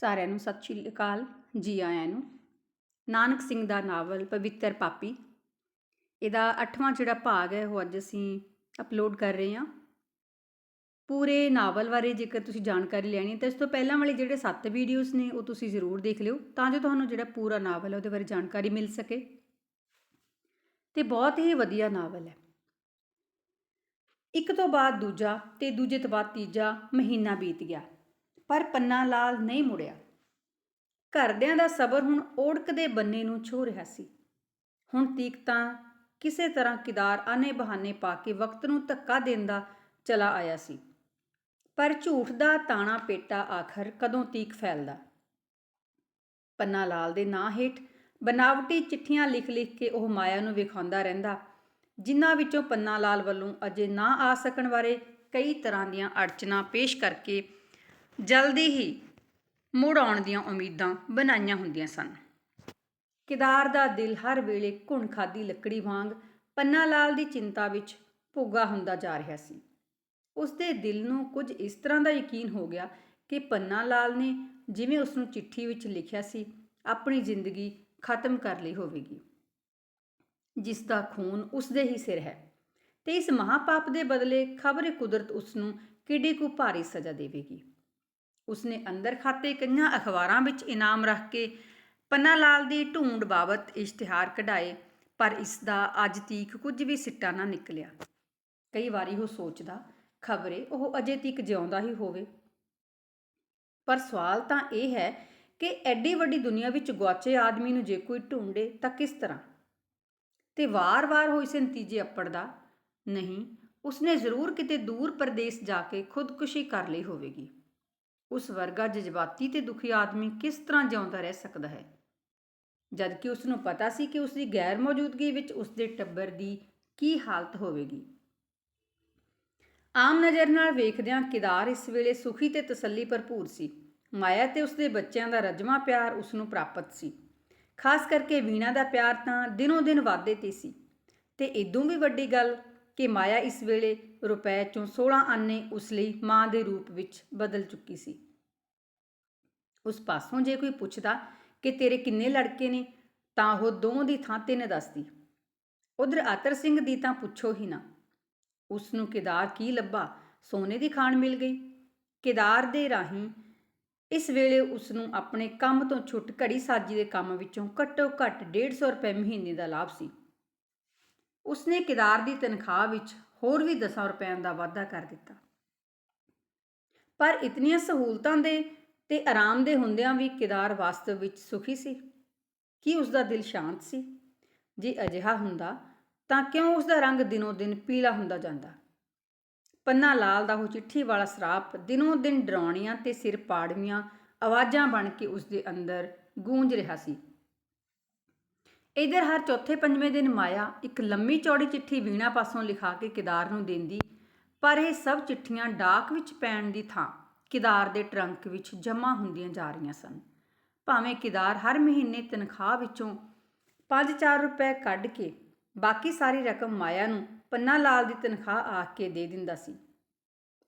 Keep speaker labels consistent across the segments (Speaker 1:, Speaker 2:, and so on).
Speaker 1: ਸਾਰਿਆਂ ਨੂੰ ਸਤਿ ਸ਼੍ਰੀ ਅਕਾਲ ਜੀ ਆਇਆਂ ਨੂੰ। ਨਾਨਕ ਸਿੰਘ ਦਾ ਨਾਵਲ ਪਵਿੱਤਰ ਪਾਪੀ। ਇਹਦਾ 8ਵਾਂ ਜਿਹੜਾ ਭਾਗ ਹੈ, ਉਹ ਅੱਜ ਅਸੀਂ ਅਪਲੋਡ ਕਰ ਰਹੇ ਹਾਂ। ਪੂਰੇ ਨਾਵਲ ਬਾਰੇ ਜੇਕਰ ਤੁਸੀਂ ਜਾਣਕਾਰੀ ਲੈਣੀ ਹੈ, ਤਾਂ ਇਸ ਤੋਂ ਪਹਿਲਾਂ ਵਾਲੇ ਜਿਹੜੇ 7 ਵੀਡੀਓਜ਼ ਨੇ, ਉਹ ਤੁਸੀਂ ਜ਼ਰੂਰ ਦੇਖ ਲਿਓ, ਤਾਂ ਜੋ ਤੁਹਾਨੂੰ ਜਿਹੜਾ ਪੂਰਾ ਨਾਵਲ ਹੈ, ਉਹਦੇ ਬਾਰੇ ਜਾਣਕਾਰੀ ਮਿਲ ਸਕੇ। ਤੇ ਬਹੁਤ ਹੀ ਵਧੀਆ ਨਾਵਲ ਹੈ। ਇੱਕ ਤੋਂ ਬਾਅਦ ਦੂਜਾ ਤੇ ਦੂਜੇ ਤੋਂ ਬਾਅਦ ਤੀਜਾ ਮਹੀਨਾ ਬੀਤ ਗਿਆ। ਪਰ ਪੰਨਾ ਲਾਲ ਨਹੀਂ ਮੁੜਿਆ। ਘਰਦਿਆਂ ਦਾ ਸਬਰ ਹੁਣ ਓੜਕ ਦੇ ਬੰਨੇ ਨੂੰ ਛੋ ਰਿਹਾ ਸੀ। ਹੁਣ ਤੀਕ ਤਾਂ ਕਿਸੇ ਤਰ੍ਹਾਂ ਕਿਦਾਰ ਆਨੇ ਬਹਾਨੇ ਪਾ ਕੇ ਵਕਤ ਨੂੰ ਧੱਕਾ ਦਿੰਦਾ ਚਲਾ ਆਇਆ ਸੀ। ਪਰ ਝੂਠ ਦਾ ਤਾਣਾ ਪੇਟਾ ਆਖਰ ਕਦੋਂ ਤੀਕ ਫੈਲਦਾ? ਪੰਨਾ ਲਾਲ ਦੇ ਨਾਂ ਹੇਠ ਬਨਾਵਟੀ ਚਿੱਠੀਆਂ ਲਿਖ-ਲਿਖ ਕੇ ਉਹ ਮਾਇਆ ਨੂੰ ਵਿਖਾਉਂਦਾ ਰਹਿੰਦਾ, ਜਿਨ੍ਹਾਂ ਵਿੱਚੋਂ ਪੰਨਾ ਲਾਲ ਵੱਲੋਂ ਅਜੇ ਨਾ ਆ ਸਕਣ ਬਾਰੇ ਕਈ ਤਰ੍ਹਾਂ ਦੀਆਂ ਅੜਚਨਾ ਪੇਸ਼ ਕਰਕੇ ਜਲਦੀ ਹੀ ਮੁੜ ਆਉਣ ਦੀਆਂ ਉਮੀਦਾਂ ਬਣਾਈਆਂ ਹੁੰਦੀਆਂ ਸਨ। ਕਿਦਾਰ ਦਾ ਦਿਲ ਹਰ ਵੇਲੇ ਘੁਣ ਖਾਦੀ ਲੱਕੜੀ ਵਾਂਗ ਪੰਨਾ ਲਾਲ ਦੀ ਚਿੰਤਾ ਵਿੱਚ ਭੁੱਗਾ ਹੁੰਦਾ ਜਾ ਰਿਹਾ ਸੀ। ਉਸ ਦੇ ਦਿਲ ਨੂੰ ਕੁਝ ਇਸ ਤਰ੍ਹਾਂ ਦਾ ਯਕੀਨ ਹੋ ਗਿਆ ਕਿ ਪੰਨਾ ਲਾਲ ਨੇ ਜਿਵੇਂ ਉਸ ਨੂੰ ਚਿੱਠੀ ਵਿੱਚ ਲਿਖਿਆ ਸੀ, ਆਪਣੀ ਜ਼ਿੰਦਗੀ ਖਤਮ ਕਰ ਲਈ ਹੋਵੇਗੀ। ਜਿਸ ਦਾ ਖੂਨ ਉਸ ਦੇ ਹੀ ਸਿਰ ਹੈ ਤੇ ਇਸ ਮਹਾਪਾਪ ਦੇ ਬਦਲੇ ਖਬਰੇ ਕੁਦਰਤ ਉਸ ਨੂੰ ਕਿੱਡੀ ਕੁ ਭਾਰੀ ਸਜ਼ਾ ਦੇਵੇਗੀ। ਉਸਨੇ ਅੰਦਰ ਖਾਤੇ ਕਈਆਂ ਅਖਬਾਰਾਂ ਵਿੱਚ ਇਨਾਮ ਰੱਖ ਕੇ ਪੰਨਾ ਲਾਲ ਦੀ ਢੂੰਡ ਬਾਬਤ ਇਸ਼ਤਿਹਾਰ ਕਢਾਏ, ਪਰ ਇਸ ਦਾ ਅੱਜ ਤੀਕ ਕੁਝ ਵੀ ਸਿੱਟਾ ਨਾ ਨਿਕਲਿਆ। ਕਈ ਵਾਰੀ ਉਹ ਸੋਚਦਾ, ਖਬਰੇ ਉਹ ਅਜੇ ਤੀਕ ਜਿਉਂਦਾ ਹੀ ਹੋਵੇ। ਪਰ ਸਵਾਲ ਤਾਂ ਇਹ ਹੈ ਕਿ ਐਡੀ ਵੱਡੀ ਦੁਨੀਆ ਵਿੱਚ ਗੁਆਚੇ ਆਦਮੀ ਨੂੰ ਜੇ ਕੋਈ ਢੂੰਡੇ ਤਾਂ ਕਿਸ ਤਰ੍ਹਾਂ? ਤੇ ਵਾਰ-ਵਾਰ ਉਹ ਇਸੇ ਨਤੀਜੇ ਅੱਪੜਦਾ ਨਹੀਂ, ਉਸਨੇ ਜ਼ਰੂਰ ਕਿਤੇ ਦੂਰ ਪ੍ਰਦੇਸ਼ ਜਾ ਕੇ ਖੁਦਕੁਸ਼ੀ ਕਰ ਲਈ ਹੋਵੇਗੀ। ਉਸ ਵਰਗਾ ਜਜ਼ਬਾਤੀ ਤੇ ਦੁਖੀ ਆਦਮੀ ਕਿਸ ਤਰ੍ਹਾਂ ਜਿਉਂਦਾ ਰਹਿ ਸਕਦਾ ਹੈ? ਜਦਕਿ ਉਸ ਨੂੰ ਪਤਾ ਸੀ ਕਿ ਉਸ ਦੀ ਗੈਰ ਮੌਜੂਦਗੀ ਵਿੱਚ ਉਸ ਦੇ ਟੱਬਰ ਦੀ ਕੀ ਹਾਲਤ ਹੋਵੇਗੀ। ਆਮ ਨਜ਼ਰ ਨਾਲ ਵੇਖਦਿਆਂ ਕਿਦਾਰ ਇਸ ਵੇਲੇ ਸੁਖੀ ਤੇ ਤਸੱਲੀ ਭਰਪੂਰ ਸੀ। ਮਾਇਆ ਤੇ ਉਸ ਦੇ ਬੱਚਿਆਂ ਦਾ ਰਜਮਾ ਪਿਆਰ ਉਸ ਨੂੰ ਪ੍ਰਾਪਤ ਸੀ। ਖਾਸ ਕਰਕੇ ਵੀਣਾ ਦਾ ਪਿਆਰ ਤਾਂ ਦਿਨੋਂ ਦਿਨ ਵਾਧੇ ਤੇ ਸੀ। ਤੇ ਇਦੋਂ ਵੀ ਵੱਡੀ ਗੱਲ ਕਿ ਮਾਇਆ ਇਸ ਵੇਲੇ ਰੁਪਏ ਚੋਂ 16 ਆਨੇ ਉਸ ਲਈ ਮਾਂ ਦੇ ਰੂਪ ਵਿੱਚ ਬਦਲ ਚੁੱਕੀ ਸੀ। ਉਸ ਪਾਸੋਂ ਜੇ ਕੋਈ ਪੁੱਛਦਾ ਕਿ ਤੇਰੇ ਕਿੰਨੇ ਲੜਕੇ ਨੇ, ਤਾਂ ਉਹ ਦੋ ਦੀ ਥਾਂ ਤਿੰਨ ਦੱਸਦੀ। ਉਧਰ ਆਤਰ ਸਿੰਘ ਦੀ ਤਾਂ ਪੁੱਛੋ ਹੀ ਨਾ। ਉਸ ਨੂੰ ਕਿਦਾਰ ਕੀ ਲੱਭਾ? ਸੋਨੇ ਦੀ ਖਾਣ ਮਿਲ ਗਈ। ਕਿਦਾਰ ਦੇ ਰਾਹੀਂ ਇਸ ਵੇਲੇ ਉਸ ਨੂੰ ਆਪਣੇ ਕੰਮ ਤੋਂ ਛੁੱਟ ਘੜੀ ਸਾਜੀ ਦੇ ਕੰਮ ਵਿੱਚੋਂ ਘੱਟੋ ਘੱਟ 150 ਰੁਪਏ ਮਹੀਨੇ ਦਾ ਲਾਭ ਸੀ। ਉਸਨੇ ਕਿਦਾਰ ਦੀ ਤਨਖਾਹ ਵਿੱਚ ਹੋਰ ਵੀ 10 ਰੁਪਏ ਦਾ ਵਾਧਾ ਕਰ ਦਿੱਤਾ। ਪਰ ਇਤਨੀਆਂ ਸਹੂਲਤਾਂ ਦੇ ਤੇ ਆਰਾਮ ਦੇ ਹੁੰਦਿਆਂ ਵੀ ਕਿਦਾਰ ਵਾਸਤਵ ਵਿੱਚ ਸੁਖੀ ਸੀ? ਕੀ ਉਸ ਦਾ ਦਿਲ ਸ਼ਾਂਤ ਸੀ? ਜੇ ਅਜਿਹਾ ਹੁੰਦਾ, ਤਾਂ ਕਿਉਂ ਉਸ ਦਾ ਰੰਗ ਦਿਨੋ ਦਿਨ ਪੀਲਾ ਹੁੰਦਾ ਜਾਂਦਾ? ਪੰਨਾ ਲਾਲ ਦਾ ਉਹ ਚਿੱਠੀ ਵਾਲਾ ਸਰਾਪ ਦਿਨੋ ਦਿਨ ਡਰਾਉਣੀਆਂ ਤੇ ਸਿਰ ਪਾੜਵੀਆਂ ਆਵਾਜ਼ਾਂ ਬਣ ਕੇ ਉਸ ਦੇ ਅੰਦਰ ਗੂੰਜ ਰਿਹਾ ਸੀ। ਇਧਰ ਹਰ ਚੌਥੇ ਪੰਜਵੇਂ ਦਿਨ ਮਾਇਆ ਇੱਕ ਲੰਮੀ ਚੌੜੀ ਚਿੱਠੀ ਵੀਣਾ ਪਾਸੋਂ ਲਿਖਾ ਕੇ ਕਿਦਾਰ ਨੂੰ ਦਿੰਦੀ, ਪਰ ਇਹ ਸਭ ਚਿੱਠੀਆਂ ਡਾਕ ਵਿੱਚ ਪੈਣ ਦੀ ਥਾਂ ਕਿਦਾਰ ਦੇ ਟਰੰਕ ਵਿੱਚ ਜਮ੍ਹਾਂ ਹੁੰਦੀਆਂ ਜਾ ਰਹੀਆਂ ਸਨ। ਭਾਵੇਂ ਕਿਦਾਰ ਹਰ ਮਹੀਨੇ ਤਨਖਾਹ ਵਿੱਚੋਂ 5-4 ਰੁਪਏ ਕੱਢ ਕੇ ਬਾਕੀ ਸਾਰੀ ਰਕਮ ਮਾਇਆ ਨੂੰ ਪੰਨਾ ਲਾਲ ਦੀ ਤਨਖਾਹ ਆਖ ਕੇ ਦੇ ਦਿੰਦਾ ਸੀ।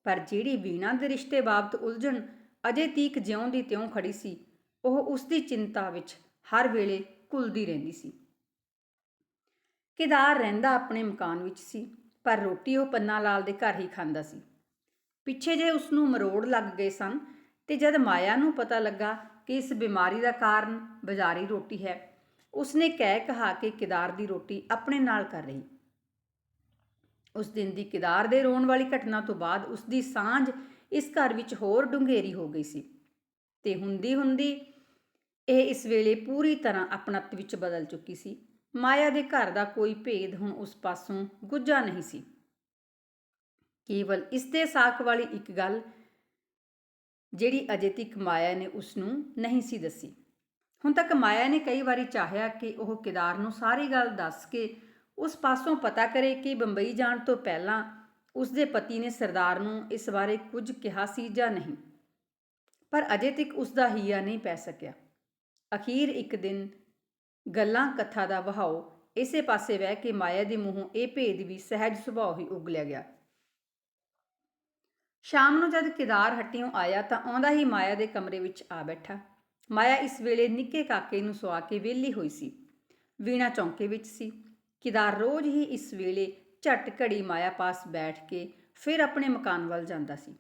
Speaker 1: ਪਰ ਜਿਹੜੀ ਵੀਣਾ ਦੇ ਰਿਸ਼ਤੇ ਬਾਬਤ ਉਲਝਣ ਅਜੇ ਤੀਕ ਜਿਉਂ ਦੀ ਤਿਉਂ ਖੜੀ ਸੀ, ਉਹ ਉਸ ਦੀ ਚਿੰਤਾ ਵਿੱਚ ਹਰ ਵੇਲੇ ਘੁਲਦੀ ਰਹਿੰਦੀ ਸੀ। ਕਿਦਾਰ ਰਹਿੰਦਾ ਆਪਣੇ ਮਕਾਨ ਵਿੱਚ ਸੀ, ਪਰ ਰੋਟੀ ਉਹ ਪੰਨਾ ਲਾਲ ਦੇ ਘਰ ਹੀ ਖਾਂਦਾ ਸੀ। ਪਿੱਛੇ ਜੇ ਉਸ ਨੂੰ ਮਰੋੜ ਲੱਗ ਗਏ ਸਨ ਤੇ ਜਦ ਮਾਇਆ ਨੂੰ ਪਤਾ ਲੱਗਾ ਕਿ ਇਸ ਬਿਮਾਰੀ ਦਾ ਕਾਰਨ ਬਾਜ਼ਾਰੀ ਰੋਟੀ ਹੈ, ਉਸਨੇ ਕਹਿ ਕਹਾ ਕੇ ਕਿਦਾਰ ਦੀ ਰੋਟੀ ਆਪਣੇ ਨਾਲ ਕਰ ਰਹੀ। ਉਸ ਦਿਨ ਦੀ ਕਿਦਾਰ ਦੇ ਰੋਣ ਵਾਲੀ ਘਟਨਾ ਤੋਂ ਬਾਅਦ ਉਸ ਦੀ ਸਾਂਝ ਇਸ ਘਰ ਵਿੱਚ ਹੋਰ ਡੂੰਘੇਰੀ ਹੋ ਗਈ ਸੀ ਤੇ ਹੁੰਦੀ ਹੁੰਦੀ ਇਹ ਇਸ ਵੇਲੇ ਪੂਰੀ ਤਰ੍ਹਾਂ ਆਪਣਤ ਵਿੱਚ ਬਦਲ ਚੁੱਕੀ ਸੀ। ਮਾਇਆ ਦੇ ਘਰ ਦਾ ਕੋਈ ਭੇਦ ਹੁਣ ਉਸ ਪਾਸੋਂ ਗੁੱਝਾ ਨਹੀਂ ਸੀ। ਕੇਵਲ ਇਸ ਦੇ ਸਾਖ ਵਾਲੀ ਇੱਕ ਗੱਲ ਜਿਹੜੀ ਅਜੇ ਤੱਕ ਮਾਇਆ ਨੇ ਉਸ ਨੂੰ ਨਹੀਂ ਸੀ ਦੱਸੀ। ਹੁਣ ਤੱਕ ਮਾਇਆ ਨੇ ਕਈ ਵਾਰੀ ਚਾਹਿਆ ਕਿ ਉਹ ਕਿਦਾਰ ਨੂੰ ਸਾਰੀ ਗੱਲ ਦੱਸ ਕੇ ਉਸ ਪਾਸੋਂ ਪਤਾ ਕਰੇ ਕਿ ਬੰਬਈ ਜਾਣ ਤੋਂ ਪਹਿਲਾਂ ਉਸ ਦੇ ਪਤੀ ਨੇ ਸਰਦਾਰ ਨੂੰ ਇਸ ਬਾਰੇ ਕੁਝ ਕਿਹਾ ਸੀ ਜਾਂ ਨਹੀਂ। ਪਰ ਅਜੇ ਤੱਕ ਉਸ ਦਾ ਹੀਆ ਨਹੀਂ ਪੈ ਸਕਿਆ। ਅਖੀਰ ਇੱਕ ਦਿਨ ਗੱਲਾਂ ਕਥਾ ਦਾ ਵਹਾਓ ਇਸੇ ਪਾਸੇ ਵਹਿ ਕੇ ਮਾਇਆ ਦੇ ਮੂੰਹੋਂ ਇਹ ਭੇਦ ਵੀ ਸਹਿਜ ਸੁਭਾਅ ਹੀ ਉਗਲਿਆ ਗਿਆ। ਸ਼ਾਮ ਨੂੰ ਜਦ ਕਿਦਾਰ ਹੱਟੀਓਂ ਆਇਆ ਤਾਂ ਆਉਂਦਾ ਹੀ ਮਾਇਆ ਦੇ ਕਮਰੇ ਵਿੱਚ ਆ ਬੈਠਾ। ਮਾਇਆ ਇਸ ਵੇਲੇ ਨਿੱਕੇ ਕਾਕੇ ਨੂੰ ਸੁਆ ਕੇ ਵਿਹਲੀ ਹੋਈ ਸੀ। ਵੀਣਾ ਚੌਂਕੇ ਵਿੱਚ ਸੀ। ਕਿਦਾਰ ਰੋਜ਼ ਹੀ ਇਸ ਵੇਲੇ ਝਟ ਘੜੀ ਮਾਇਆ ਪਾਸ ਬੈਠ ਕੇ ਫਿਰ ਆਪਣੇ ਮਕਾਨ ਵੱਲ ਜਾਂਦਾ ਸੀ।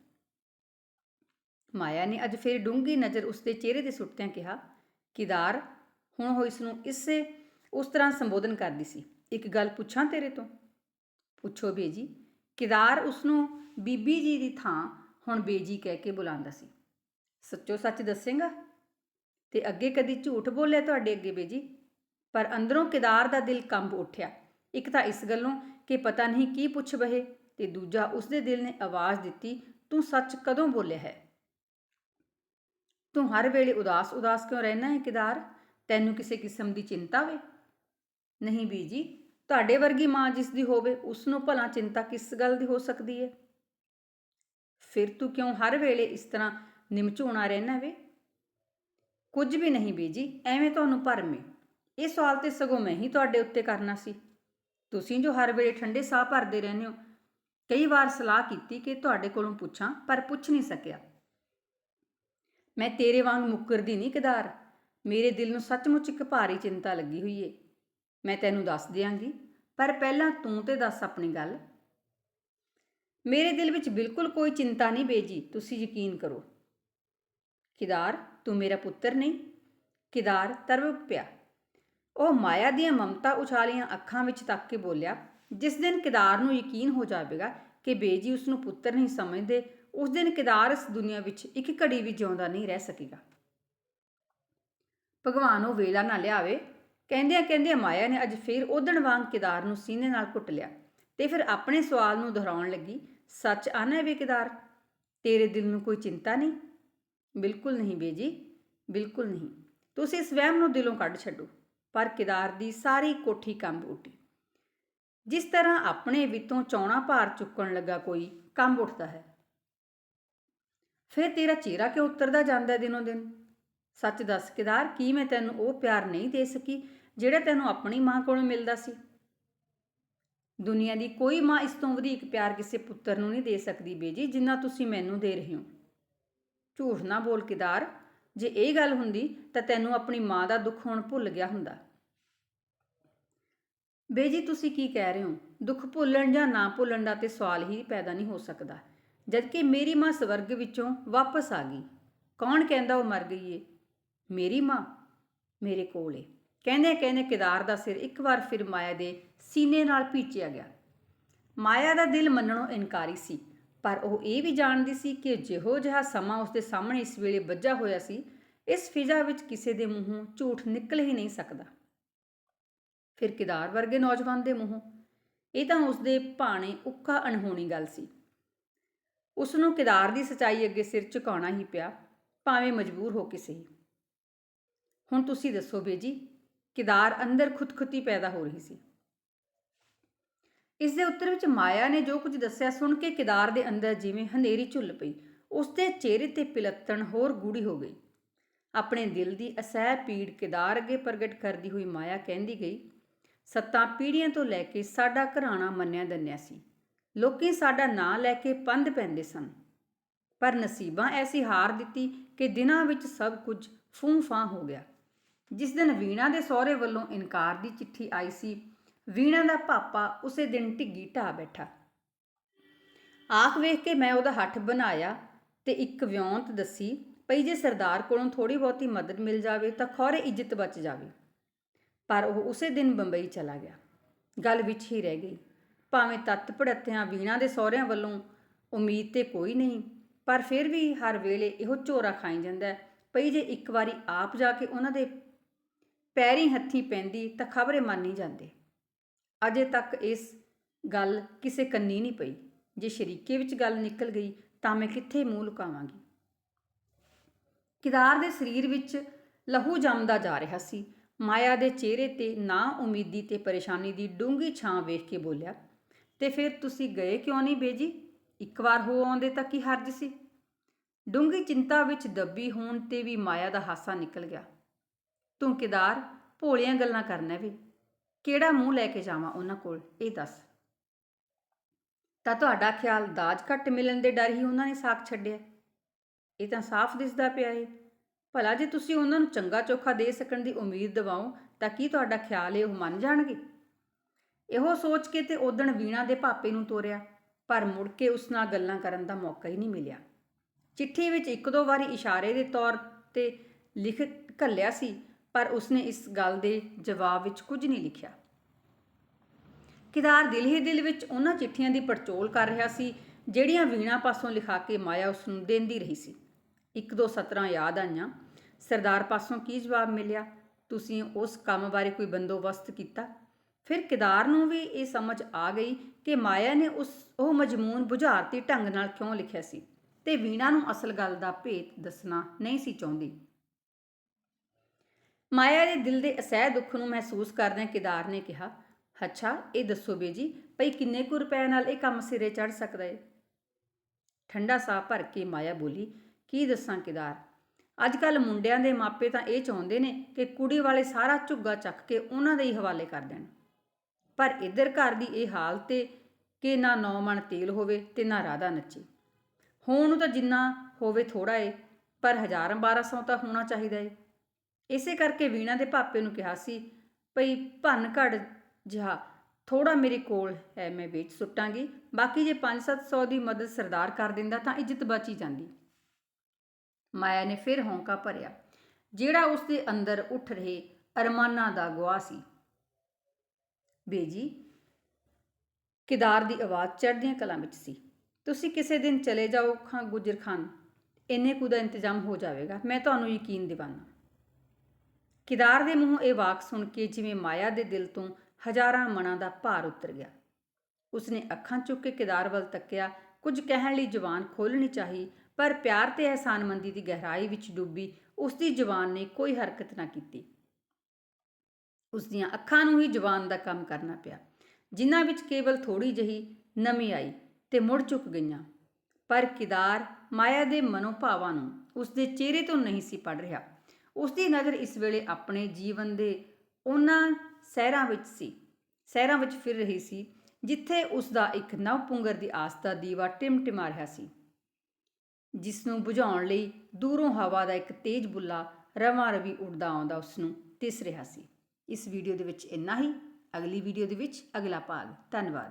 Speaker 1: ਮਾਇਆ ਨੇ ਅੱਜ ਫਿਰ ਡੂੰਗੀ ਨਜ਼ਰ ਉਸਦੇ ਚਿਹਰੇ ਤੇ ਸੁੱਟਦਿਆਂ ਕਿਹਾ, ਕਿਦਾਰ, ਹੁਣ ਉਹ ਇਸ ਨੂੰ ਇਸੇ, ਉਸ ਤਰ੍ਹਾਂ ਸੰਬੋਧਨ ਕਰਦੀ ਸੀ। ਇੱਕ ਗੱਲ ਪੁੱਛਾਂ ਤੇਰੇ ਤੋਂ? ਪੁੱਛੋ ਬੇਜੀ, ਕਿਦਾਰ ਉਸ ਨੂੰ ਬੀਬੀ ਜੀ ਦੀ ਥਾਂ ਹੁਣ ਬੇਜੀ ਕਹਿ ਕੇ ਬੁਲਾਉਂਦਾ ਸੀ। ਸੱਚੋ ਸੱਚ ਦੱਸੇਗਾ? ਤੇ ਅੱਗੇ ਕਦੀ ਝੂਠ ਬੋਲਿਆ ਤੁਹਾਡੇ ਅੱਗੇ ਬੇਜੀ? ਪਰ ਅੰਦਰੋਂ ਕਿਦਾਰ ਦਾ ਦਿਲ ਕੰਬ ਉੱਠਿਆ। ਇੱਕ ਤਾਂ ਇਸ ਗੱਲੋਂ ਕਿ ਪਤਾ ਨਹੀਂ ਕੀ ਪੁੱਛ ਬਹੇ ਤੇ ਦੂਜਾ ਉਸਦੇ ਦਿਲ ਨੇ ਆਵਾਜ਼ ਦਿੱਤੀ, ਤੂੰ ਸੱਚ ਕਦੋਂ ਬੋਲਿਆ ਹੈ? ਤੂੰ ਹਰ ਵੇਲੇ ਉਦਾਸ ਉਦਾਸ ਕਿਉਂ ਰਹਿਣਾ ਹੈ ਕਿਦਾਰ? ਤੈਨੂੰ ਕਿਸੇ ਕਿਸਮ ਦੀ ਚਿੰਤਾ ਵੇ? ਨਹੀਂ ਬੀਜੀ, ਤੁਹਾਡੇ ਵਰਗੀ ਮਾਂ ਜਿਸ ਦੀ ਹੋਵੇ ਉਸ ਨੂੰ ਭਲਾ ਚਿੰਤਾ ਕਿਸ ਗੱਲ ਦੀ ਹੋ ਸਕਦੀ ਹੈ? ਫਿਰ ਤੂੰ ਕਿਉਂ ਹਰ ਵੇਲੇ ਇਸ ਤਰ੍ਹਾਂ ਨਿਮਝੂਣਾ ਰਹਿਣਾ ਵੇ? ਕੁਝ ਵੀ ਨਹੀਂ ਬੀਜੀ, ਐਵੇਂ ਤੁਹਾਨੂੰ ਭਰਮ ਏ। ਇਹ ਸਵਾਲ ਤੇ ਸਗੋਂ ਮੈਂ ਹੀ ਤੁਹਾਡੇ ਉੱਤੇ ਕਰਨਾ ਸੀ। ਤੁਸੀਂ ਜੋ ਹਰ ਵੇਲੇ ਠੰਡੇ ਸਾਹ ਭਰਦੇ ਰਹਿੰਦੇ ਹੋ, ਕਈ ਵਾਰ ਸਲਾਹ ਕੀਤੀ ਕਿ ਤੁਹਾਡੇ ਕੋਲੋਂ ਪੁੱਛਾਂ, ਪਰ ਪੁੱਛ ਨਹੀਂ ਸਕਿਆ। ਮੈਂ ਤੇਰੇ ਵਾਂਗ ਮੁੱਕਰਦੀ ਨਹੀਂ ਕਿਦਾਰ। ਮੇਰੇ ਦਿਲ ਨੂੰ ਸੱਚਮੁੱਚ ਇੱਕ ਭਾਰੀ ਚਿੰਤਾ ਲੱਗੀ ਹੋਈ ਏ। ਮੈਂ ਤੈਨੂੰ ਦੱਸ ਦਿਆਂਗੀ, ਪਰ ਪਹਿਲਾਂ ਤੂੰ ਤੇ ਦੱਸ ਆਪਣੀ ਗੱਲ। ਮੇਰੇ ਦਿਲ ਵਿੱਚ ਬਿਲਕੁਲ ਕੋਈ ਚਿੰਤਾ ਨਹੀਂ ਬੇਜੀ, ਤੁਸੀਂ ਯਕੀਨ ਕਰੋ। ਕਿਦਾਰ, ਤੂੰ ਮੇਰਾ ਪੁੱਤਰ ਨਹੀਂ? ਕਿਦਾਰ ਤਰਵਕ ਪਿਆ। ਉਹ ਮਾਇਆ ਦੀਆਂ ਮਮਤਾ ਉਛਾਲੀਆਂ ਅੱਖਾਂ ਵਿੱਚ ਤੱਕ ਕੇ ਬੋਲਿਆ, ਜਿਸ ਦਿਨ ਕਿਦਾਰ ਨੂੰ ਯਕੀਨ ਹੋ ਜਾਵੇਗਾ ਕਿ ਬੇਜੀ ਉਸ ਨੂੰ ਪੁੱਤਰ ਨਹੀਂ ਸਮਝਦੇ, ਉਸ ਦਿਨ ਕਿਦਾਰ ਇਸ ਦੁਨੀਆ ਵਿੱਚ ਇੱਕ ਘੜੀ ਵੀ ਜਿਉਂਦਾ ਨਹੀਂ ਰਹਿ ਸਕੇਗਾ। ਭਗਵਾਨ ਉਹ ਵੇਲਾ ਨਾ ਲਿਆਵੇ। ਕਹਿੰਦਿਆਂ ਕਹਿੰਦਿਆਂ ਮਾਇਆ ਨੇ ਅੱਜ ਫੇਰ ਉਦਣ ਵਾਂਗ ਕਿਦਾਰ ਨੂੰ ਸੀਨੇ ਨਾਲ ਘੁੱਟ ਲਿਆ। ਤੇ ਫਿਰ ਆਪਣੇ ਸਵਾਲ ਨੂੰ ਦੁਹਰਾਉਣ ਲੱਗੀ, ਸੱਚ ਆਨਾ ਵੇ ਕਿਦਾਰ ਤੇਰੇ ਦਿਲ ਨੂੰ ਕੋਈ ਚਿੰਤਾ ਨਹੀਂ? ਬਿਲਕੁਲ ਨਹੀਂ ਬੇਜੀ, ਬਿਲਕੁਲ ਨਹੀਂ। ਤੁਸੀਂ ਇਸ ਵਹਿਮ ਨੂੰ ਦਿਲੋਂ ਕੱਢ ਛੱਡੋ, ਪਰ ਕਿਦਾਰ ਦੀ ਸਾਰੀ ਕੋਠੀ ਕੰਬ ਉੱਠੀ। ਜਿਸ ਤਰ੍ਹਾਂ ਆਪਣੇ ਵਿੱਤੋਂ ਚੌਣਾ ਭਾਰ ਚੁੱਕਣ ਲੱਗਾ ਕੋਈ, ਕੰਬ ਉੱਠਦਾ ਹੈ। ਫਿਰ ਤੇਰਾ ਚਿਹਰਾ ਕਿਉਂ ਉਤਰਦਾ ਜਾਂਦਾ ਹੈ ਦਿਨੋਂ ਦਿਨ? ਸੱਚ ਦੱਸ ਕਿਦਾਰ, ਕੀ ਮੈਂ ਤੈਨੂੰ ਉਹ ਪਿਆਰ ਨਹੀਂ ਦੇ ਸਕੀ, ਜਿਹੜਾ ਤੈਨੂੰ ਆਪਣੀ ਮਾਂ ਕੋਲੋਂ ਮਿਲਦਾ ਸੀ? ਦੁਨੀਆ ਦੀ ਕੋਈ ਮਾਂ ਇਸ ਤੋਂ ਵਧੇਕ ਪਿਆਰ ਕਿਸੇ ਪੁੱਤਰ ਨੂੰ ਨਹੀਂ ਦੇ ਸਕਦੀ ਬੇਜੀ, ਜਿੰਨਾ ਤੁਸੀਂ ਮੈਨੂੰ ਦੇ ਰਹੇ ਹੋ। ਝੂਠ ਨਾ ਬੋਲ ਕਿਦਾਰ, ਜੇ ਇਹ ਗੱਲ ਹੁੰਦੀ ਤਾਂ ਤੈਨੂੰ ਆਪਣੀ ਮਾਂ ਦਾ ਦੁੱਖ ਹੁਣ ਭੁੱਲ ਗਿਆ ਹੁੰਦਾ। ਬੇਜੀ, ਤੁਸੀਂ ਕੀ ਕਹਿ ਰਹੇ ਹੋ? ਦੁੱਖ ਭੁੱਲਣ ਜਾਂ ਨਾ ਭੁੱਲਣ ਦਾ ਤੇ ਸਵਾਲ ਹੀ ਪੈਦਾ ਨਹੀਂ ਹੋ ਸਕਦਾ, ਜਦਕਿ ਮੇਰੀ ਮਾਂ ਸਵਰਗ ਵਿੱਚੋਂ ਵਾਪਸ ਆ ਗਈ। ਕੌਣ ਕਹਿੰਦਾ ਉਹ ਮਰ ਗਈ ਏ? ਮੇਰੀ ਮਾਂ ਮੇਰੇ ਕੋਲ ਏ। ਕਹਿੰਦੇ ਕਹਿੰਦੇ ਕਿਦਾਰ ਦਾ ਸਿਰ ਇੱਕ ਵਾਰ ਫਿਰ ਮਾਇਆ ਦੇ ਸੀਨੇ ਨਾਲ ਪੀਚਿਆ ਗਿਆ। ਮਾਇਆ ਦਾ ਦਿਲ ਮੰਨਣੋਂ ਇਨਕਾਰੀ ਸੀ, ਪਰ ਉਹ ਇਹ ਵੀ ਜਾਣਦੀ ਸੀ ਕਿ ਜਿਹੋ ਜਿਹਾ ਸਮਾਂ ਉਸਦੇ ਸਾਹਮਣੇ ਇਸ ਵੇਲੇ ਵੱਜਾ ਹੋਇਆ ਸੀ, ਇਸ ਫਿਜ਼ਾ ਵਿੱਚ ਕਿਸੇ ਦੇ ਮੂੰਹੋਂ ਝੂਠ ਨਿਕਲ ਹੀ ਨਹੀਂ ਸਕਦਾ। ਫਿਰ ਕਿਦਾਰ ਵਰਗੇ ਨੌਜਵਾਨ ਦੇ ਮੂੰਹੋਂ, ਇਹ ਤਾਂ ਉਸਦੇ ਭਾਣੇ ਉੱਕਾ ਅਣਹੋਣੀ ਗੱਲ ਸੀ। ਉਸ ਨੂੰ ਕਿਦਾਰ ਦੀ ਸਚਾਈ ਅੱਗੇ ਸਿਰ ਝੁਕਾਉਣਾ ਹੀ ਪਿਆ, ਭਾਵੇਂ ਮਜਬੂਰ ਹੋ ਕੇ ਸਹੀ। ਹੁਣ ਤੁਸੀਂ ਦੱਸੋ ਬੇਜੀ, ਕਿਦਾਰ ਅੰਦਰ ਖੁਦਖੁਤੀ ਪੈਦਾ ਹੋ ਰਹੀ ਸੀ। ਇਸ ਦੇ ਉੱਤਰ ਵਿੱਚ ਮਾਇਆ ਨੇ ਜੋ ਕੁਝ ਦੱਸਿਆ ਸੁਣ ਕੇ ਕਿਦਾਰ ਦੇ ਅੰਦਰ ਜਿਵੇਂ ਹਨੇਰੀ ਝੁੱਲ ਪਈ, ਉਸ ਦੇ ਚਿਹਰੇ ਤੇ ਪਿਲੱਤਣ ਹੋਰ ਗੂੜੀ ਹੋ ਗਈ। ਆਪਣੇ ਦਿਲ ਦੀ ਅਸਹਿ ਪੀੜ ਕਿਦਾਰ ਅੱਗੇ ਪ੍ਰਗਟ ਕਰਦੀ ਹੋਈ ਮਾਇਆ ਕਹਿੰਦੀ ਗਈ, ਸੱਤਾਂ ਪੀੜ੍ਹੀਆਂ ਤੋਂ ਲੈ ਕੇ ਸਾਡਾ ਘਰਾਣਾ ਮੰਨਿਆ ਦੰਨਿਆ ਸੀ। ਲੋਕੀ ਸਾਡਾ ਨਾਂ ਲੈ ਕੇ ਪੰਧ ਪੈਂਦੇ ਸਨ। ਪਰ ਨਸੀਬਾਂ ਐਸੀ ਹਾਰ ਦਿੱਤੀ ਕਿ ਦਿਨਾਂ ਵਿੱਚ ਸਭ ਕੁਝ ਫੂੰ-ਫਾਂ ਹੋ ਗਿਆ। ਜਿਸ ਦਿਨ ਵੀਣਾ ਦੇ ਸਹੁਰੇ ਵੱਲੋਂ ਇਨਕਾਰ ਦੀ ਚਿੱਠੀ ਆਈ ਸੀ ਵੀਣਾ ਦਾ ਪਾਪਾ ਉਸੇ ਦਿਨ ਢਿੱਗੀ ਢਾ ਬੈਠਾ। ਆਖ ਵੇਖ ਕੇ ਮੈਂ ਉਹਦਾ ਹੱਠ ਬਣਾਇਆ ਤੇ ਇੱਕ ਵਿਉਂਤ ਦੱਸੀ ਪਈ ਜੇ ਸਰਦਾਰ ਕੋਲੋਂ ਥੋੜੀ ਬਹੁਤੀ ਮਦਦ ਮਿਲ ਜਾਵੇ ਤਾਂ ਖੌਰੇ ਇੱਜ਼ਤ ਬਚ ਜਾਵੇ। ਪਰ ਉਹ ਉਸੇ ਦਿਨ ਬੰਬਈ ਚਲਾ ਗਿਆ। ਗੱਲ ਵਿੱਚ ਹੀ ਰਹਿ ਗਈ। ਭਾਵੇਂ ਤੱਤ ਪੜੱਤਿਆਂ ਵੀਣਾ ਦੇ ਸਹੁਰਿਆਂ ਵੱਲੋਂ ਉਮੀਦ ਤੇ ਕੋਈ ਨਹੀਂ, ਪਰ ਫਿਰ ਵੀ ਹਰ ਵੇਲੇ ਇਹੋ ਝੋਰਾ ਖਾਈ ਜਾਂਦਾ ਪਈ ਜੇ ਇੱਕ ਵਾਰੀ ਆਪ ਜਾ ਕੇ ਉਹਨਾਂ ਦੇ ਪੈਰੀ ਹੱਥੀ ਪੈਂਦੀ ਤਾਂ ਖਬਰੇ ਮੰਨ ਨਹੀਂ ਜਾਂਦੇ। ਅਜੇ ਤੱਕ ਇਸ ਗੱਲ ਕਿਸੇ ਕੰਨੀ ਨਹੀਂ ਪਈ। ਜੇ ਸ਼ਰੀਕੇ ਵਿੱਚ ਗੱਲ ਨਿਕਲ ਗਈ ਤਾਂ ਮੈਂ ਕਿੱਥੇ ਮੂੰਹ ਲੁਕਾਵਾਂਗੀ? ਕਿਦਾਰ ਦੇ ਸਰੀਰ ਵਿੱਚ ਲਹੂ ਜੰਮਦਾ ਜਾ ਰਿਹਾ ਸੀ। ਮਾਇਆ ਦੇ ਚਿਹਰੇ ਤੇ ਨਾ ਉਮੀਦੀ ਤੇ ਪਰੇਸ਼ਾਨੀ ਦੀ ਡੂੰਗੀ ਛਾਂ ਵੇਖ ਕੇ ਬੋਲਿਆ, ਤੇ ਫਿਰ ਤੁਸੀਂ ਗਏ ਕਿਉਂ ਨਹੀਂ ਬੇਜੀ? ਇੱਕ ਵਾਰ ਹੋ ਆਉਂਦੇ ਤਾਂ ਕੀ ਹਰਜ ਸੀ? ਡੂੰਗੀ ਚਿੰਤਾ ਵਿੱਚ ਦੱਬੀ ਹੋਣ ਤੇ ਵੀ ਮਾਇਆ ਦਾ ਹਾਸਾ ਨਿਕਲ ਗਿਆ। ਤੂੰ ਕਿਦਾਰ ਭੋਲੀਆਂ ਗੱਲਾਂ ਕਰਨਾ ਵੇ। ਕਿਹੜਾ ਮੂੰਹ ਲੈ ਕੇ ਜਾਵਾਂ ਉਹਨਾਂ ਕੋਲ? ਇਹ ਦੱਸ। ਤਾਂ ਤੁਹਾਡਾ ਖਿਆਲ ਦਾਜ ਘੱਟ ਮਿਲਣ ਦੇ ਡਰ ਹੀ ਉਹਨਾਂ ਨੇ ਸਾਕ ਛੱਡਿਆ। ਇਹ ਤਾਂ ਸਾਫ਼ ਦਿਸਦਾ ਪਿਆ ਏ। ਭਲਾ ਜੇ ਤੁਸੀਂ ਉਹਨਾਂ ਨੂੰ ਚੰਗਾ ਚੋਖਾ ਦੇ ਸਕਣ ਦੀ ਉਮੀਦ ਦਿਵਾਓ, ਤਾਂ ਕੀ ਤੁਹਾਡਾ ਖਿਆਲ ਏ ਉਹ ਮੰਨ ਜਾਣਗੇ? ਇਹੋ ਸੋਚ ਕੇ ਤੇ ਉਦਣ ਵੀਣਾ ਦੇ ਪਾਪੇ ਨੂੰ ਤੋਰਿਆ, ਪਰ ਮੁੜ ਕੇ ਉਸ ਨਾਲ ਗੱਲਾਂ ਕਰਨ ਦਾ ਮੌਕਾ ਹੀ ਨਹੀਂ ਮਿਲਿਆ। ਚਿੱਠੀ ਵਿੱਚ ਇੱਕ ਦੋ ਵਾਰੀ ਇਸ਼ਾਰੇ ਦੇ ਤੌਰ ਤੇ ਲਿਖ ਘੱਲਿਆ ਸੀ ਪਰ ਉਸਨੇ ਇਸ ਗੱਲ ਦੇ ਜਵਾਬ ਵਿੱਚ ਕੁਝ ਨਹੀਂ ਲਿਖਿਆ। ਕਿਦਾਰ ਦਿਲ ਹੀ ਦਿਲ ਵਿੱਚ ਉਹਨਾਂ ਚਿੱਠੀਆਂ ਦੀ ਪੜਚੋਲ ਕਰ ਰਿਹਾ ਸੀ, ਜਿਹੜੀਆਂ ਵੀਣਾ ਪਾਸੋਂ ਲਿਖਾ ਕੇ ਮਾਇਆ ਉਸ ਨੂੰ ਦਿੰਦੀ ਰਹੀ ਸੀ। ਇੱਕ ਦੋ ਸਤਰਾਂ ਯਾਦ ਆਈਆਂ। ਸਰਦਾਰ ਪਾਸੋਂ ਕੀ ਜਵਾਬ ਮਿਲਿਆ? ਤੁਸੀਂ ਉਸ ਕੰਮ ਬਾਰੇ ਕੋਈ ਬੰਦੋਬਸਤ ਕੀਤਾ? ਫਿਰ ਕਿਦਾਰ ਨੂੰ ਵੀ ਇਹ ਸਮਝ ਆ ਗਈ ਕਿ ਮਾਇਆ ਨੇ ਉਸ, ਉਹ ਮਜਮੂਨ ਬੁਝਾਰਤੀ ਢੰਗ ਨਾਲ ਕਿਉਂ ਲਿਖਿਆ ਸੀ। ਤੇ ਵੀਣਾ ਨੂੰ ਅਸਲ ਗੱਲ ਦਾ ਭੇਤ ਦੱਸਣਾ ਨਹੀਂ ਸੀ ਚਾਹੁੰਦੀ। ਮਾਇਆ ਦੇ ਦਿਲ ਦੇ ਅਸਹਿ ਦੁੱਖ ਨੂੰ ਮਹਿਸੂਸ ਕਰਦਿਆਂ ਕਿਦਾਰ ਨੇ ਕਿਹਾ, ਅੱਛਾ, ਇਹ ਦੱਸੋ ਬੇਜੀ, ਭਈ ਕਿੰਨੇ ਕੁ ਰੁਪਏ ਨਾਲ ਇਹ ਕੰਮ ਸਿਰੇ ਚੜ ਸਕਦਾ ਏ? ਠੰਡਾ ਸਾਹ ਭਰ ਕੇ ਮਾਇਆ ਬੋਲੀ, ਕੀ ਦੱਸਾਂ ਕਿਦਾਰ? ਅੱਜ ਕੱਲ ਮੁੰਡਿਆਂ ਦੇ ਮਾਪੇ ਤਾਂ ਇਹ ਚਾਹੁੰਦੇ ਨੇ ਕਿ ਕੁੜੀ ਵਾਲੇ ਸਾਰਾ ਝੁੱਗਾ ਚੱਕ ਕੇ ਉਹਨਾਂ ਦੇ ਹੀ ਹਵਾਲੇ ਕਰ ਦੇਣ। ਪਰ ਇੱਧਰ ਘਰ ਦੀ ਇਹ ਹਾਲਤ ਏ ਕਿ ਨਾ ਨੌ ਮਣ ਤੇਲ ਹੋਵੇ ਤੇ ਨਾ ਰਾਧਾ ਨੱਚੇ। ਹੋਣ ਨੂੰ ਤਾਂ ਜਿੰਨਾ ਹੋਵੇ ਥੋੜਾ ਏ, ਪਰ ਹਜ਼ਾਰਾਂ 1200 ਤਾਂ ਹੋਣਾ ਚਾਹੀਦਾ ਏ। ਇਸੇ ਕਰਕੇ ਵੀਣਾ ਦੇ ਪਾਪੇ ਨੂੰ ਕਿਹਾ ਸੀ, ਭਈ ਭੰਨ ਘੜ ਜਿਹਾ ਥੋੜਾ ਮੇਰੇ ਕੋਲ ਹੈ, ਮੈਂ ਵੇਚ ਸੁੱਟਾਂਗੀ। ਬਾਕੀ ਜੇ 5-700 ਦੀ ਮਦਦ ਸਰਦਾਰ ਕਰ ਦਿੰਦਾ ਤਾਂ ਇੱਜ਼ਤ ਬਚੀ ਜਾਂਦੀ। ਮਾਇਆ ਨੇ ਫਿਰ ਹੌਂਕਾ ਭਰਿਆ, ਜਿਹੜਾ ਉਸ ਦੇ ਅੰਦਰ ਉੱਠ ਰਹੇ ਅਰਮਾਨਾਂ ਦਾ ਗਵਾਹ ਸੀ। ਬੇਜੀ ਕਿਦਾਰ ਦੀ ਆਵਾਜ਼ ਚੜ੍ਹਦੀਆਂ ਕਲਾਂ ਵਿੱਚ ਸੀ। ਤੁਸੀਂ ਕਿਸੇ ਦਿਨ ਚਲੇ ਜਾਓ ਖਾਂ ਗੁਜਰ ਖਾਨ। ਇੰਨੇ ਕੁ ਦਾ ਇੰਤਜ਼ਾਮ ਹੋ ਜਾਵੇਗਾ। ਮੈਂ ਤੁਹਾਨੂੰ ਯਕੀਨ ਦਿਵਾਨਾ ਕਿਦਾਰ ਦੇ ਮੂੰਹੋਂ ਇਹ ਵਾਕ ਸੁਣ ਕੇ ਜਿਵੇਂ ਮਾਇਆ ਦੇ ਦਿਲ ਤੋਂ ਹਜ਼ਾਰਾਂ ਮਨਾਂ ਦਾ ਭਾਰ ਉਤਰ ਗਿਆ। ਉਸਨੇ ਅੱਖਾਂ ਚੁੱਕ ਕੇ ਕਿਦਾਰ ਵੱਲ ਤੱਕਿਆ, ਕੁਝ ਕਹਿਣ ਲਈ ਜ਼ੁਬਾਨ ਖੋਲਣੀ ਚਾਹੀ, ਪਰ ਪਿਆਰ ਤੇ ਅਹਿਸਾਨਮੰਦੀ ਦੀ ਗਹਿਰਾਈ ਵਿੱਚ ਡੁੱਬੀ ਉਸ ਦੀ ਜ਼ੁਬਾਨ ਨੇ ਕੋਈ ਹਰਕਤ ਨਾ ਕੀਤੀ। ਉਸ ਦੀਆਂ ਅੱਖਾਂ ਨੂੰ ਹੀ ਜ਼ੁਬਾਨ ਦਾ ਕੰਮ ਕਰਨਾ ਪਿਆ। ਜਿਨ੍ਹਾਂ ਵਿੱਚ ਕੇਵਲ ਥੋੜੀ ਜਹੀ ਨਮੀ ਆਈ ਤੇ ਮੁੜ ਚੁੱਕ ਗਈਆਂ। ਪਰ ਕਿਦਾਰ ਮਾਇਆ ਦੇ ਮਨੋਭਾਵਾਂ ਨੂੰ ਉਸ ਦੇ ਚਿਹਰੇ ਤੋਂ ਨਹੀਂ ਸੀ ਪੜ ਰਿਹਾ। ਉਸ ਦੀ ਨਜ਼ਰ ਇਸ ਵੇਲੇ ਆਪਣੇ ਜੀਵਨ ਦੇ ਉਹਨਾਂ ਸਹਿਰਾਂ ਵਿੱਚ ਸੀ, ਸਹਿਰਾਂ ਵਿੱਚ ਫਿਰ ਰਹੀ ਸੀ, ਜਿੱਥੇ ਉਸ ਦਾ ਇੱਕ ਨਵ ਪੁੰਗਰ ਦੀ ਆਸ ਦਾ ਦੀਵਾ ਟਿਮਟਿਮਾ ਰਿਹਾ ਸੀ ਜਿਸ ਨੂੰ ਬੁਝਾਉਣ ਲਈ ਦੂਰੋਂ ਹਵਾ ਦਾ ਇੱਕ ਤੇਜ਼ ਬੁੱਲਾ ਰਵਾਂ ਰਵੀ ਉੱਡਦਾ ਆਉਂਦਾ ਉਸ ਨੂੰ ਦਿਸ ਰਿਹਾ ਸੀ। ਇਸ ਵੀਡੀਓ ਦੇ ਵਿੱਚ ਇੰਨਾ ਹੀ। ਅਗਲੀ ਵੀਡੀਓ ਦੇ ਵਿੱਚ ਅਗਲਾ ਭਾਗ। ਧੰਨਵਾਦ।